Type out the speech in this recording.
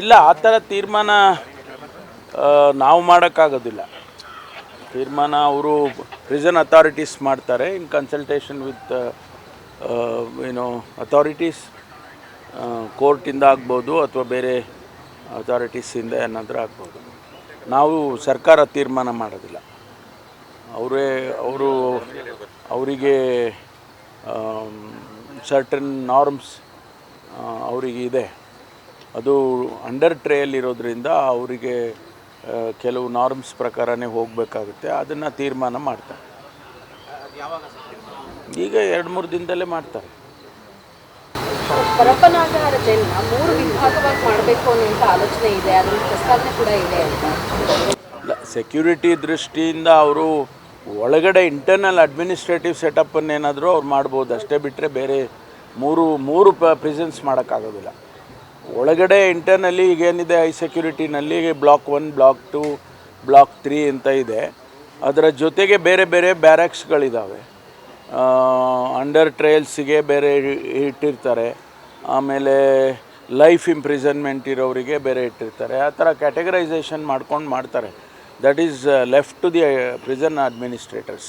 ಇಲ್ಲ, ಆ ಥರ ತೀರ್ಮಾನ ನಾವು ಮಾಡೋಕ್ಕಾಗೋದಿಲ್ಲ. ತೀರ್ಮಾನ ಅವರು ರೀಸನ್ ಅಥಾರಿಟೀಸ್ ಮಾಡ್ತಾರೆ ಇನ್ ಕನ್ಸಲ್ಟೇಷನ್ ವಿತ್ ಏನು ಅಥಾರಿಟೀಸ್ ಕೋರ್ಟಿಂದ ಆಗ್ಬೋದು ಅಥವಾ ಬೇರೆ ಅಥಾರಿಟೀಸಿಂದ ಏನಾದರೂ ಆಗ್ಬೋದು. ನಾವು ಸರ್ಕಾರ ತೀರ್ಮಾನ ಮಾಡೋದಿಲ್ಲ. ಅವರೇ, ಅವರು ಅವರಿಗೆ ಸರ್ಟನ್ ನಾರ್ಮ್ಸ್ ಅವರಿಗೆ ಇದೆ. ಅದು ಅಂಡರ್ ಟ್ರೇಯಲ್ಲಿರೋದ್ರಿಂದ ಅವರಿಗೆ ಕೆಲವು ನಾರ್ಮ್ಸ್ ಪ್ರಕಾರನೇ ಹೋಗಬೇಕಾಗುತ್ತೆ. ಅದನ್ನು ತೀರ್ಮಾನ ಮಾಡ್ತಾರೆ. ಈಗ ಎರಡು ಮೂರು ದಿನದಲ್ಲೇ ಮಾಡ್ತಾರೆ. ಸೆಕ್ಯೂರಿಟಿ ದೃಷ್ಟಿಯಿಂದ ಅವರು ಒಳಗಡೆ ಇಂಟರ್ನಲ್ ಅಡ್ಮಿನಿಸ್ಟ್ರೇಟಿವ್ ಸೆಟಪ್ಪನ್ನೇನಾದರೂ ಅವ್ರು ಮಾಡ್ಬೋದು. ಅಷ್ಟೇ ಬಿಟ್ಟರೆ ಬೇರೆ ಮೂರು ಮೂರು ಪ ಪ್ರಿಸೆನ್ಸ್ ಮಾಡೋಕ್ಕಾಗೋದಿಲ್ಲ. ಒಳಗಡೆ ಇಂಟರ್ನಲ್ಲಿ ಈಗೇನಿದೆ I ಸೆಕ್ಯೂರಿಟಿನಲ್ಲಿ block one block two block three ಅಂತ ಇದೆ. ಅದರ ಜೊತೆಗೆ ಬೇರೆ ಬೇರೆ ಬ್ಯಾರಕ್ಸ್ಗಳಿದ್ದಾವೆ ಅಂಡರ್ ಟ್ರೇಲ್ಸಿಗೆ ಬೇರೆ ಇಟ್ಟಿರ್ತಾರೆ. ಆಮೇಲೆ ಲೈಫ್ ಇಂಪ್ರಿಸನ್ಮೆಂಟ್ ಇರೋರಿಗೆ ಬೇರೆ ಇಟ್ಟಿರ್ತಾರೆ. ಆ ಥರ ಕ್ಯಾಟಗರೈಸೇಷನ್ ಮಾಡ್ಕೊಂಡು ಮಾಡ್ತಾರೆ. That is left to the prison administrators